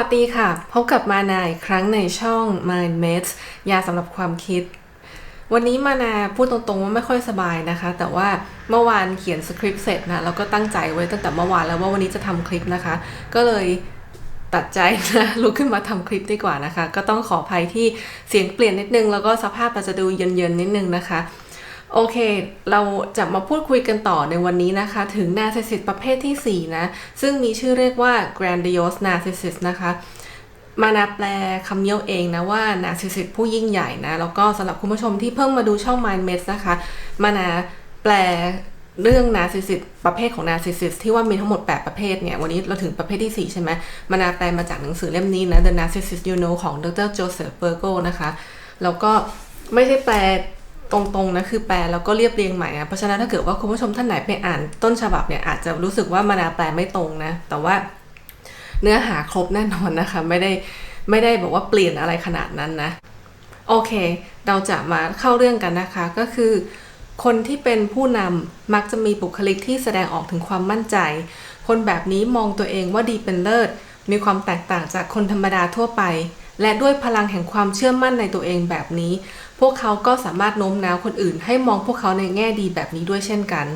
สวัสดีค่ะ พบกับมานาอีกครั้งในช่อง Mind Mates ยาสำหรับความคิด วันนี้มานาพูดตรงๆว่าไม่ค่อยสบายนะคะ แต่ว่าเมื่อวานเขียนสคริปต์เสร็จนะแล้วก็ตั้งใจไว้ตั้งแต่เมื่อวานแล้วว่าวันนี้จะทำคลิปนะคะ ก็เลยตัดใจนะลุกขึ้นมาทำคลิปดีกว่านะคะ ก็ต้องขออภัยที่เสียงเปลี่ยนนิดนึง แล้วก็สภาพอาจจะดูเย็นๆนิดนึงนะคะ โอเค เราจะมาพูดคุยกันต่อในวันนี้นะคะ ถึง narcissist ประเภทที่ 4 นะ ซึ่งมีชื่อเรียกว่า grandiose narcissist นะคะ มานาแปลคำเนี้ยเองนะว่า narcissist ผู้ยิ่งใหญ่นะ แล้วก็สำหรับคุณผู้ชมที่เพิ่งมาดูช่อง Mind m e s นะคะ มานาแปลเรื่อง narcissist ประเภทของ narcissist ที่ว่ามีทั้งหมด 8 ประเภทเนี่ย วันนี้เราถึงประเภทที่ 4 ใช่ไหมมานาแปลมาจากหนังสือเล่มนี้นะ The Narcissist You Know ของดร Joseph b e r g o นะคะ แล้วก็ไม่ได้แปล ตรงๆนะคือแปลแล้วก็เรียบเรียงใหม่นะเพราะฉะนั้นถ้าเกิดว่าคุณผู้ชมท่านไหนไปอ่านต้นฉบับเนี่ยอาจจะรู้สึกว่ามานาแปลไม่ตรงนะ แต่ว่าเนื้อหาครบแน่นอนนะคะ ไม่ได้ไม่ได้บอกว่าเปลี่ยนอะไรขนาดนั้นนะโอเค เราจะมาเข้าเรื่องกันนะคะก็คือ คนที่เป็นผู้นำมักจะมีบุคลิกที่แสดงออกถึงความมั่นใจ คนแบบนี้มองตัวเองว่าดีเป็นเลิศ มีความแตกต่างจากคนธรรมดาทั่วไป และด้วยพลังแห่งความเชื่อมั่นในตัวเองแบบนี้ พวกเขาก็สามารถโน้มน้าวคนอื่น ให้มองพวกเขาในแง่ดีแบบนี้ด้วยเช่นกัน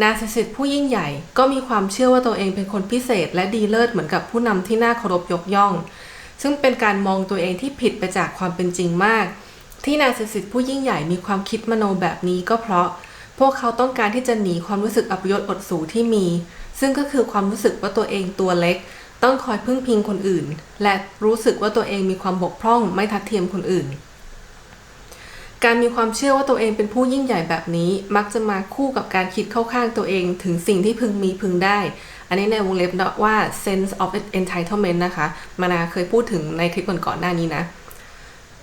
นาซิสิตผู้ยิ่งใหญ่ก็มีความเชื่อว่าตัวเองเป็นคนพิเศษ และดีเลิศเหมือนกับผู้นำที่น่าเคารพยกย่อง ซึ่งเป็นการมองตัวเองที่ผิดไปจากความเป็นจริงมาก ที่นาซิสิตผู้ยิ่งใหญ่มีความคิดมโนแบบนี้ก็เพราะ พวกเขาต้องการที่จะหนีความรู้สึกอัปยศอดสูที่มี ซึ่งก็คือความรู้สึกว่าตัวเองตัวเล็ก ต้องคอยพึ่งพิงคนอื่น และรู้สึกว่าตัวเองมีความบกพร่องไม่ทัดเทียมคนอื่น การมีความเชื่อว่าตัวเองเป็นผู้ยิ่งใหญ่แบบนี้ มักจะมาคู่กับการคิดเข้าข้างตัวเองถึงสิ่งที่พึงมีพึงได้ อันนี้ในวงเล็บว่า sense of entitlement นะคะ มานาเคยพูดถึงในคลิปก่อนๆหน้านี้นะ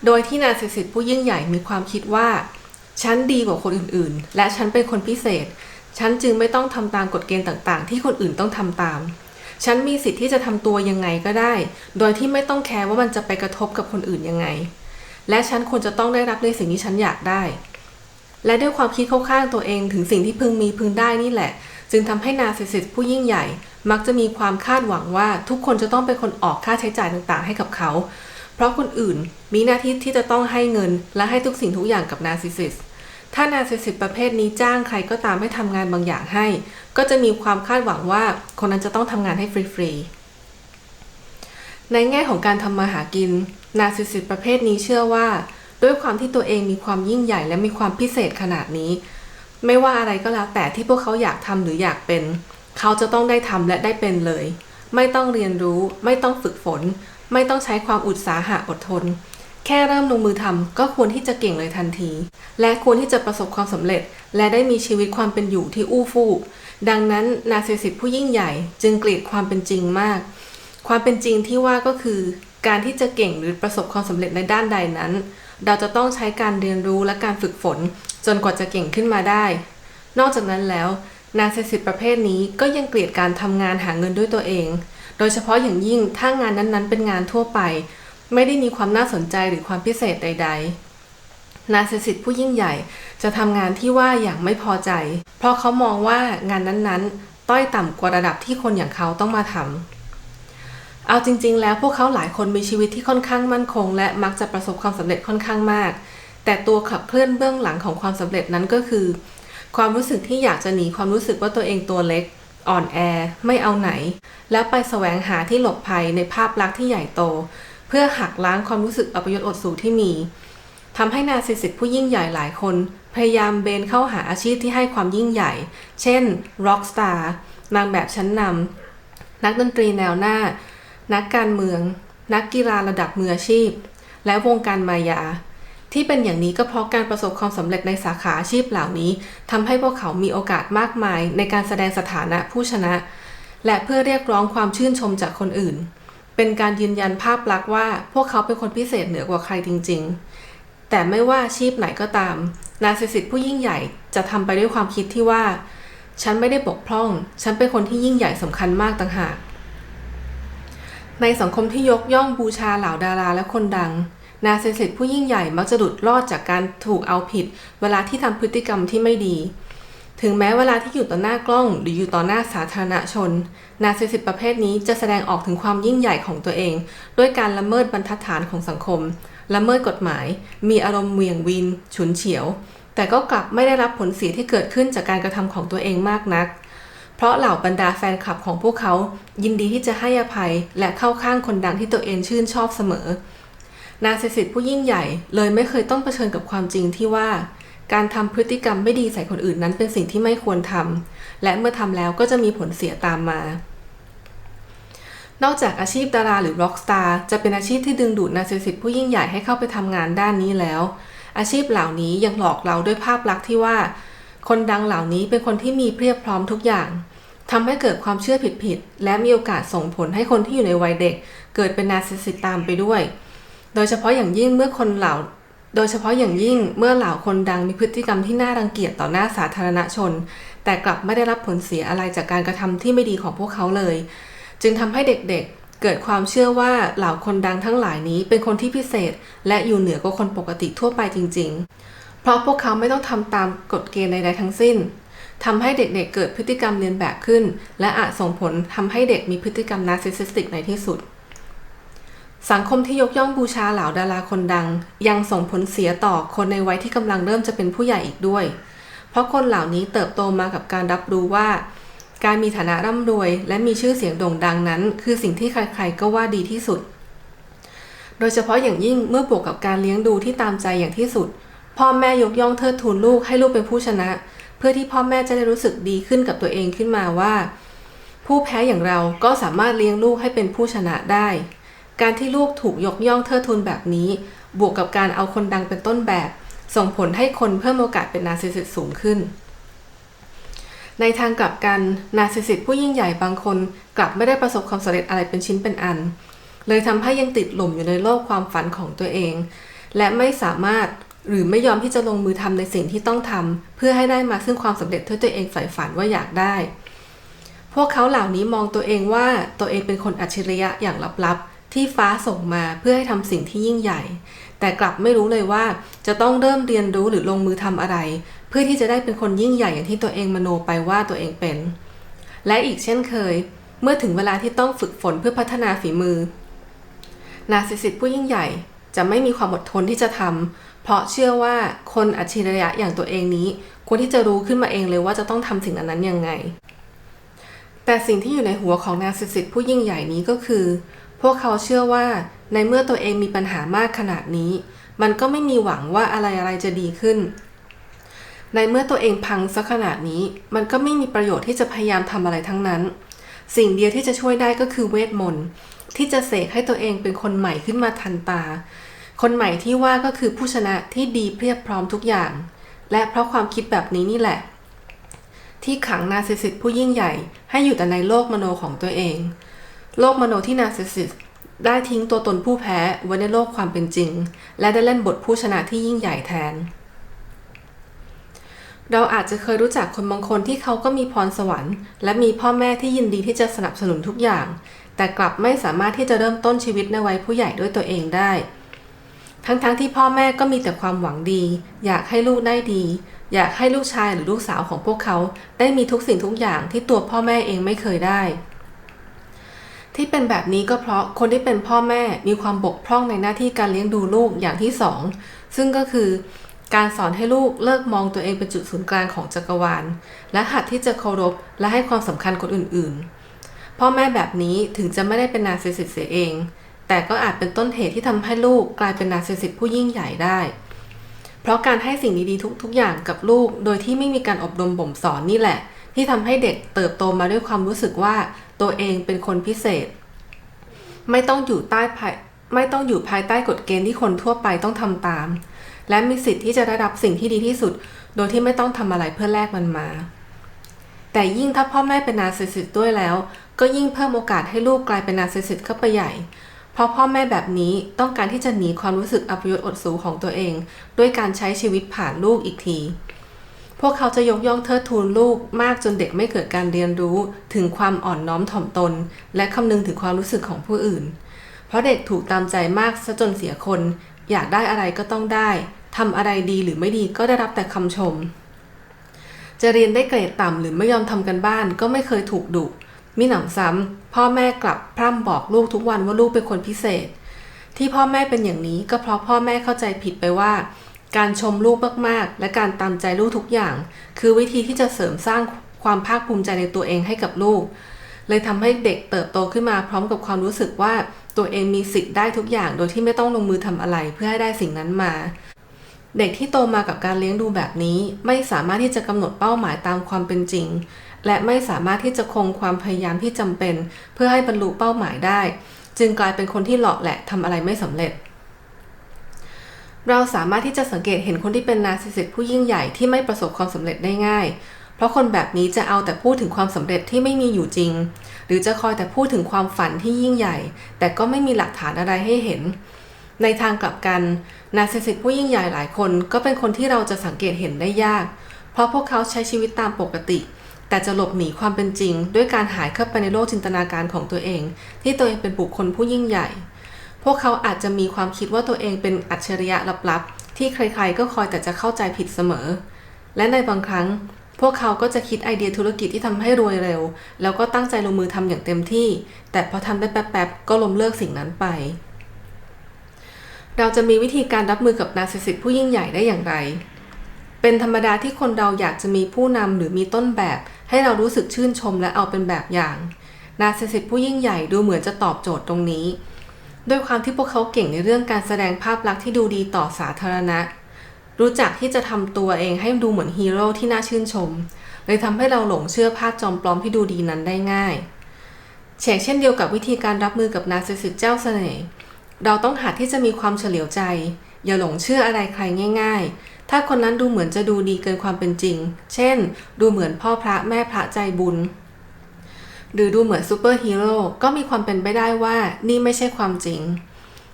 โดยที่นาซิสิตผู้ยิ่งใหญ่มีความคิดว่า ฉันดีกว่าคนอื่นๆ และฉันเป็นคนพิเศษ ฉันจึงไม่ต้องทำตามกฎเกณฑ์ต่างๆ ที่คนอื่นต้องทำตาม ฉันมีสิทธิ์ที่จะทำตัวยังไงก็ได้ โดยที่ไม่ต้องแคร์ว่ามันจะไปกระทบกับคนอื่นยังไง และฉันควรจะต้องได้รับในสิ่งที่ฉันอยากได้ และด้วยความคิดเข้าข้างตัวเองถึงสิ่งที่พึงมีพึงได้นี่แหละ จึงทำให้นาซิสิสผู้ยิ่งใหญ่ มักจะมีความคาดหวังว่าทุกคนจะต้องเป็นคนออกค่าใช้จ่ายต่างๆ ให้กับเขา เพราะคนอื่นมีหน้าที่ที่จะต้องให้เงิน และให้ทุกสิ่งทุกอย่างกับนาซิสิสถ้านาซิสิสประเภทนี้จ้างใครก็ตามให้ทำงานบางอย่างให้ ก็จะมีความคาดหวังว่าคนนั้นจะต้องทำงานให้ฟรีๆในแง่ของการทำมาหากิน นาซิสิสประเภทนี้เชื่อว่า ด้วยความที่ตัวเองมีความยิ่งใหญ่และมีความพิเศษขนาดนี้ ไม่ว่าอะไรก็แล้วแต่ที่พวกเขาอยากทำหรืออยากเป็น เขาจะต้องได้ทำและได้เป็นเลย ไม่ต้องเรียนรู้ ไม่ต้องฝึกฝน ไม่ต้องใช้ความอุตสาหะอดทน แค่เริ่มลงมือทำก็ควรที่จะเก่งเลยทันที และควรที่จะประสบความสำเร็จ และได้มีชีวิตความเป็นอยู่ที่อู้ฟู่ดังนั้นนาซิสิตผู้ยิ่งใหญ่จึงเกลียดความเป็นจริงมาก ความเป็นจริงที่ว่าก็คือ การที่จะเก่งหรือประสบความสำเร็จในด้านใดนั้น เราจะต้องใช้การเรียนรู้และการฝึกฝน จนกว่าจะเก่งขึ้นมาได้ นอกจากนั้นแล้วนาซิสิตประเภทนี้ก็ยังเกลียดการทำงานหาเงินด้วยตัวเอง โดยเฉพาะอย่างยิ่งถ้างานนั้นๆ เป็นงานทั่วไป ไม่ได้มีความน่าสนใจหรือความพิเศษใด ๆ นาซิสิตผู้ยิ่งใหญ่จะทำงานที่ว่าอย่างไม่พอใจ เพราะเขามองว่างานนั้นๆ ต้อยต่ำกว่าระดับที่คนอย่างเขาต้องมาทำ เอาจริง ๆ แล้วพวกเขาหลายคนมีชีวิตที่ค่อนข้างมั่นคง และมักจะประสบความสำเร็จค่อนข้างมาก แต่ตัวขับเคลื่อนเบื้องหลังของความสำเร็จนั้นก็คือ ความรู้สึกที่อยากจะหนีความรู้สึกว่าตัวเองตัวเล็ก อ่อนแอ ไม่เอาไหน แล้วไปแสวงหาที่หลบภัยในภาพลักษณ์ที่ใหญ่โต เพื่อหักล้างความรู้สึกอัปยศอดสูที่มีทำให้นาซิสิตผู้ยิ่งใหญ่หลายคน พยายามเบนเข้าหาอาชีพที่ให้ความยิ่งใหญ่ เช่นร็อกสตาร์นางแบบชั้นนำนักดนตรีแนวหน้า นักการเมือง นักกีฬาระดับมืออาชีพ และวงการมายา ที่เป็นอย่างนี้ก็เพราะการประสบความสำเร็จในสาขาอาชีพเหล่านี้ทำให้พวกเขามีโอกาสมากมายในการแสดงสถานะผู้ชนะ และเพื่อเรียกร้องความชื่นชมจากคนอื่น เป็นการยืนยันภาพลักษณ์ว่าพวกเขาเป็นคนพิเศษเหนือกว่าใครจริง ๆ แต่ไม่ว่าอาชีพไหนก็ตามนาซิสิตผู้ยิ่งใหญ่จะทำไปด้วยความคิดที่ว่า ฉันไม่ได้บกพร่อง ฉันเป็นคนที่ยิ่งใหญ่สำคัญมากต่างหาก ในสังคมที่ยกย่องบูชาเหล่าดาราและคนดัง นาซิสิตผู้ยิ่งใหญ่มักจะหลุดรอดจากการถูกเอาผิด เวลาที่ทำพฤติกรรมที่ไม่ดี ถึงแม้เวลาที่อยู่ต่อหน้ากล้องหรืออยู่ต่อหน้าสาธารณชน นาร์ซิสซิสประเภทนี้จะแสดงออกถึงความยิ่งใหญ่ของตัวเอง ด้วยการละเมิดบรรทัดฐานของสังคม ละเมิดกฎหมาย มีอารมณ์เหวี่ยงวิน ฉุนเฉียว แต่ก็กลับไม่ได้รับผลเสียที่เกิดขึ้นจากการกระทำของตัวเองมากนัก เพราะเหล่าบรรดาแฟนคลับของพวกเขายินดีที่จะให้อภัยและเข้าข้างคนดังที่ตัวเองชื่นชอบเสมอ นาร์ซิสซิสผู้ยิ่งใหญ่เลยไม่เคยต้องเผชิญกับความจริงที่ว่า การทำพฤติกรรมไม่ดีใส่คนอื่นนั้นเป็นสิ่งที่ไม่ควรทำและเมื่อทำแล้วก็จะมีผลเสียตามมานอกจากอาชีพดาราหรือร็อกสตาร์จะเป็นอาชีพที่ดึงดูดนาร์ซิสซิสผู้ยิ่งใหญ่ให้เข้าไปทำงานด้านนี้แล้ว อาชีพเหล่านี้ยังหลอกเราด้วยภาพลักษณ์ที่ว่า คนดังเหล่านี้เป็นคนที่มีเพียบพร้อมทุกอย่าง ทำให้เกิดความเชื่อผิดๆ และมีโอกาสส่งผลให้คนที่อยู่ในวัยเด็ก เกิดเป็นนาร์ซิสซิสตามไปด้วย โดยเฉพาะอย่างยิ่งเมื่อคนเหล่า โดยเฉพาะอย่างยิ่งเมื่อเหล่าคนดังมีพฤติกรรมที่น่ารังเกียจต่อหน้าสาธารณชน แต่กลับไม่ได้รับผลเสียอะไรจากการกระทำที่ไม่ดีของพวกเขาเลย จึงทำให้เด็กๆ เกิดความเชื่อว่าเหล่าคนดังทั้งหลายนี้เป็นคนที่พิเศษ และอยู่เหนือกว่าคนปกติทั่วไปจริง ๆ เพราะพวกเขาไม่ต้องทำตามกฎเกณฑ์ใดๆทั้งสิ้น ทำให้เด็กๆเเกิดพฤติกรรมเรียนแบบขึ้น และอาจส่งผลทำให้เด็กมีพฤติกรรมนาร์ซิสซิสติกในที่สุด สังคมที่ยกย่องบูชาเหล่าดาราคนดัง ยังส่งผลเสียต่อคนในวัยที่กำลังเริ่มจะเป็นผู้ใหญ่อีกด้วย เพราะคนเหล่านี้เติบโตมากับการรับรู้ว่า การมีฐานะร่ำรวย และมีชื่อเสียงโด่งดังนั้น คือสิ่งที่ใครๆก็ว่าดีที่สุด โดยเฉพาะอย่างยิ่งเมื่อบวกกับการเลี้ยงดูที่ตามใจอย่างที่สุดพ่อแม่ยกย่องเทิดทูนลูกให้ลูกเป็นผู้ชนะ เพื่อที่พ่อแม่จะได้รู้สึกดีขึ้นกับตัวเองขึ้นมาว่า ผู้แพ้อย่างเราก็สามารถเลี้ยงลูกให้เป็นผู้ชนะได้ การที่ลูกถูกยกย่องเทิดทูนแบบนี้ บวกกับการเอาคนดังเป็นต้นแบบ ส่งผลให้คนเพิ่มโอกาสเป็นนาซิสซิสสูงขึ้น ในทางกลับกันนาซิสซิสผู้ยิ่งใหญ่บางคนกลับไม่ได้ประสบความสำเร็จอะไรเป็นชิ้นเป็นอัน เลยทำให้ยังติดหล่มอยู่ในโลกความฝันของตัวเอง และไม่สามารถ หรือไม่ยอมที่จะลงมือทำในสิ่งที่ต้องทำเพื่อให้ได้มาซึ่งความสำเร็จที่ตัวเองใฝ่ฝันว่าอยากได้ พวกเขาเหล่านี้มองตัวเองว่าตัวเองเป็นคนอัจฉริยะอย่างลับๆ ที่ฟ้าส่งมาเพื่อให้ทำสิ่งที่ยิ่งใหญ่ แต่กลับไม่รู้เลยว่าจะต้องเริ่มเรียนรู้หรือลงมือทำอะไร เพื่อที่จะได้เป็นคนยิ่งใหญ่อย่างที่ตัวเองมโนไปว่าตัวเองเป็น และอีกเช่นเคย เมื่อถึงเวลาที่ต้องฝึกฝนเพื่อพัฒนาฝีมือ นาร์ซิสซิสผู้ยิ่งใหญ่จะไม่มีความอดทนที่จะทำ เพราะเชื่อว่าคนอัจฉริยะอย่างตัวเองนี้ ควรที่จะรู้ขึ้นมาเองเลยว่าจะต้องทำสิ่งนั้นยังไง แต่สิ่งที่อยู่ในหัวของนาซิสซิสผู้ยิ่งใหญ่นี้ก็คือ พวกเขาเชื่อว่าในเมื่อตัวเองมีปัญหามากขนาดนี้ มันก็ไม่มีหวังว่าอะไรอะไรจะดีขึ้น ในเมื่อตัวเองพังสักขนาดนี้ มันก็ไม่มีประโยชน์ที่จะพยายามทำอะไรทั้งนั้น สิ่งเดียวที่จะช่วยได้ก็คือเวทมนต์ที่จะเสกให้ตัวเองเป็นคนใหม่ขึ้นมาทันตา คนใหม่ที่ว่าก็คือผู้ชนะที่ดีเพียบพร้อมทุกอย่าง และเพราะความคิดแบบนี้นี่แหละ ที่ขังนาร์ซิสซิสผู้ยิ่งใหญ่ ให้อยู่แต่ในโลกมโนของตัวเอง โลกมโนที่นาร์ซิสซิสได้ทิ้งตัวตนผู้แพ้ไว้ในโลกความเป็นจริง และได้เล่นบทผู้ชนะที่ยิ่งใหญ่แทน เราอาจจะเคยรู้จักคนบางคนที่เขาก็มีพรสวรรค์ และมีพ่อแม่ที่ยินดีที่จะสนับสนุนทุกอย่าง แต่กลับไม่สามารถที่จะเริ่มต้นชีวิตในวัยผู้ใหญ่ด้วยตัวเองได้ ทั้งๆทที่พ่อแม่ก็มีแต่ความหวังดี อยากให้ลูกได้ดี อยากให้ลูกชายหรือลูกสาวของพวกเขา ได้มีทุกสิ่งทุกอย่างที่ตัวพ่อแม่เองไม่เคยได้ ที่เป็นแบบนี้ก็เพราะคนที่เป็นพ่อแม่มีความบกพร่องในหน้าที่การเลี้ยงดูลูกอย่างที่สองซึ่งก็คือการสอนให้ลูกเลิกมองตัวเองเป็นจุดศูนย์กลางของจักรวาล และหัดที่จะเคารพและให้ความสำคัญคนอื่น ๆ พ่อแม่แบบนี้ถึงจะไม่ได้เป็นนาร์ซิสซิสเสียเอง แต่ก็อาจเป็นต้นเหตุที่ทำให้ลูกกลายเป็นนาร์ซิสซิสผู้ยิ่งใหญ่ได้ เพราะการให้สิ่งดีๆทุก ๆ อย่างกับลูก โดยที่ไม่มีการอบรมบ่มสอนนี่แหละ ที่ทำให้เด็กเติบโตมาด้วยความรู้สึกว่าตัวเองเป็นคนพิเศษ ไม่ต้องอยู่ใต้ภายไม่ต้องอยู่ภายใต้กฎเกณฑ์ที่คนทั่วไปต้องทำตาม และมีสิทธิ์ที่จะได้รับสิ่งที่ดีที่สุด โดยที่ไม่ต้องทำอะไรเพื่อแลกมันมาแต่ยิ่งถ้าพ่อแม่เป็นนาร์ซิสซิสด้วยแล้ว ก็ยิ่งเพิ่มโอกาสให้ลูกกลายเป็นนาร์ซิสซิสเข้าไปใหญ่ เพราะพ่อแม่แบบนี้ต้องการที่จะหนีความรู้สึกอัปยศอดสูของตัวเอง ด้วยการใช้ชีวิตผ่านลูกอีกที พวกเขาจะยกย่องเทิดทูนลูกมากจนเด็กไม่เกิดการเรียนรู้ถึงความอ่อนน้อมถ่อมตน และคำนึงถึงความรู้สึกของผู้อื่น เพราะเด็กถูกตามใจมากซะจนเสียคน อยากได้อะไรก็ต้องได้ทำอะไรดีหรือไม่ดีก็ได้รับแต่คำชม จะเรียนได้เกรดต่ำหรือไม่ยอมทำกันบ้านก็ไม่เคยถูกดุ มิหนำซ้ำพ่อแม่กลับพร่ำบอกลูกทุกวันว่าลูกเป็นคนพิเศษ ที่พ่อแม่เป็นอย่างนี้ก็เพราะพ่อแม่เข้าใจผิดไปว่า การชมลูกมากๆ และการตามใจลูกทุกอย่าง คือวิธีที่จะเสริมสร้างความภาคภูมิใจในตัวเองให้กับลูก เลยทำให้เด็กเติบโตขึ้นมาพร้อมกับความรู้สึกว่าตัวเองมีสิทธิ์ได้ทุกอย่าง โดยที่ไม่ต้องลงมือทำอะไรเพื่อให้ได้สิ่งนั้นมา เด็กที่โตมากับการเลี้ยงดูแบบนี้ ไม่สามารถที่จะกำหนดเป้าหมายตามความเป็นจริง และไม่สามารถที่จะคงความพยายามที่จำเป็น เพื่อให้บรรลุเป้าหมายได้ จึงกลายเป็นคนที่หลอกแหละทำอะไรไม่สำเร็จ เราสามารถที่จะสังเกตเห็นคนที่เป็นนาซิสสิสผู้ยิ่งใหญ่ที่ไม่ประสบความสำเร็จได้ง่าย เพราะคนแบบนี้จะเอาแต่พูดถึงความสำเร็จที่ไม่มีอยู่จริง หรือจะคอยแต่พูดถึงความฝันที่ยิ่งใหญ่ แต่ก็ไม่มีหลักฐานอะไรให้เห็นในทางกลับกัน นาซิสสิสผู้ยิ่งใหญ่หลายคนก็เป็นคนที่เราจะสังเกตเห็นได้ยาก เพราะพวกเขาใช้ชีวิตตามปกติ แต่จะหลบหนีความเป็นจริง ด้วยการหายเข้าไปในโลกจินตนาการของตัวเอง ที่ตัวเองเป็นบุคคลผู้ยิ่งใหญ่ พวกเขาอาจจะมีความคิดว่าตัวเองเป็นอัจฉริยะลับๆ ที่ใครๆก็คอยแต่จะเข้าใจผิดเสมอ และในบางครั้ง พวกเขาก็จะคิดไอเดียธุรกิจที่ทำให้รวยเร็ว แล้วก็ตั้งใจลงมือทำอย่างเต็มที่ แต่พอทำได้แป๊บๆก็ล้มเลิกสิ่งนั้นไป เราจะมีวิธีการรับมือกับนาร์ซิสสิสผู้ยิ่งใหญ่ได้อย่างไร เป็นธรรมดาที่คนเราอยากจะมีผู้นำหรือมีต้นแบบ ให้เรารู้สึกชื่นชมและเอาเป็นแบบอย่าง นาร์ซิสสิสผู้ยิ่งใหญ่ดูเหมือนจะตอบโจทย์ตรงนี้ ด้วยความที่พวกเขาเก่งในเรื่องการแสดงภาพลักษณ์ที่ดูดีต่อสาธารณะ รู้จักที่จะทำตัวเองให้ดูเหมือนฮีโร่ที่น่าชื่นชม เลยทำให้เราหลงเชื่อภาพจอมปลอมที่ดูดีนั้นได้ง่ายเฉกเช่นเดียวกับวิธีการรับมือกับนาร์ซิสสิสเจ้าเสน่ห์เราต้องหัดที่จะมีความเฉลียวใจ อย่าหลงเชื่ออะไรใครง่าย ๆ ถ้าคนนั้นดูเหมือนจะดูดีเกินความเป็นจริง เช่น ดูเหมือนพ่อพระแม่พระใจบุญ หรือดูเหมือนซูเปอร์ฮีโร่ก็มีความเป็นไปได้ว่านี่ไม่ใช่ความจริง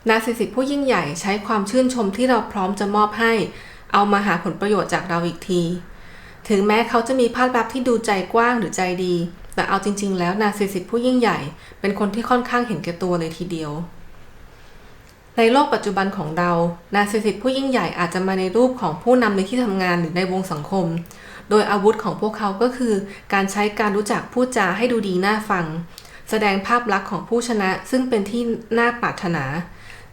นาร์ซิสสิสผู้ยิ่งใหญ่ใช้ความชื่นชมที่เราพร้อมจะมอบให้ เอามาหาผลประโยชน์จากเราอีกที ถึงแม้เขาจะมีภาพลักษณ์ที่ดูใจกว้างหรือใจดี แต่เอาจริง ๆ แล้วนาร์ซิสสิสผู้ยิ่งใหญ่ เป็นคนที่ค่อนข้างเห็นแก่ตัวเลยทีเดียว ในโลกปัจจุบันของเรานาซิสสิสผู้ยิ่งใหญ่อาจจะมาในรูปของผู้นำในที่ทำงานหรือในวงสังคม โดยอาวุธของพวกเขาก็คือ การใช้การรู้จักพูดจาให้ดูดีน่าฟัง แสดงภาพลักษณ์ของผู้ชนะซึ่งเป็นที่น่าปรารถนา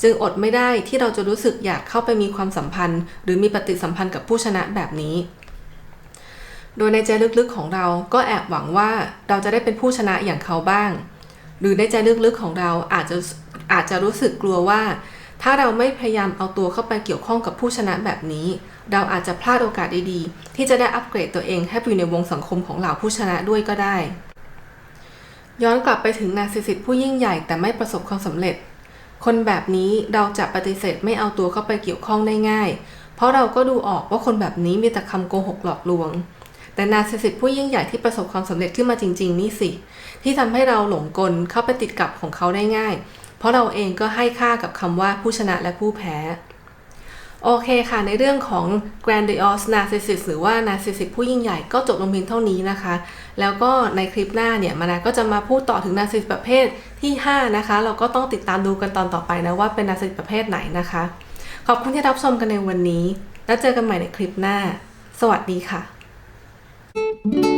จึงอดไม่ได้ที่เราจะรู้สึกอยากเข้าไปมีความสัมพันธ์ หรือมีปฏิสัมพันธ์กับผู้ชนะแบบนี้ โดยในใจลึกๆของเราก็แอบหวังว่าเราจะได้เป็นผู้ชนะอย่างเขาบ้าง หรือในใจลึกๆของเราอาจจะ อาจจะรู้สึกกลัวว่า ถ้าเราไม่พยายามเอาตัวเข้าไปเกี่ยวข้องกับผู้ชนะแบบนี้ เราอาจจะพลาดโอกาสดีๆ ที่จะได้อัปเกรดตัวเองให้ไปอยู่ในวงสังคมของเหล่าผู้ชนะด้วยก็ได้ ย้อนกลับไปถึงนาซิสสิสผู้ยิ่งใหญ่แต่ไม่ประสบความสำเร็จ คนแบบนี้เราจะปฏิเสธไม่เอาตัวเข้าไปเกี่ยวข้องได้ง่าย เพราะเราก็ดูออกว่าคนแบบนี้มีแต่คำโกหกหลอกลวงแต่นาซิสสิสผู้ยิ่งใหญ่ที่ประสบความสำเร็จขึ้นมาจริง ๆ นี่สิ ที่ทำให้เราหลงกลเข้าไปติดกับของเขาได้ง่าย เพราะเราเองก็ให้ค่ากับคำว่าผู้ชนะและผู้แพ้โอเคค่ะ ในเรื่องของ grandiose narcissist หรือว่า narcissist ผู้ยิ่งใหญ่ก็จบลงเพียงเท่านี้นะคะ แล้วก็ในคลิปหน้าเนี่ย มานาก็จะมาพูดต่อถึง narcissist ประเภทที่ 5 นะคะ เราก็ต้องติดตามดูกันตอนต่อไปนะ ว่าเป็น narcissist ประเภทไหนนะคะ ขอบคุณที่รับชมกันในวันนี้ แล้วเจอกันใหม่ในคลิปหน้า สวัสดีค่ะ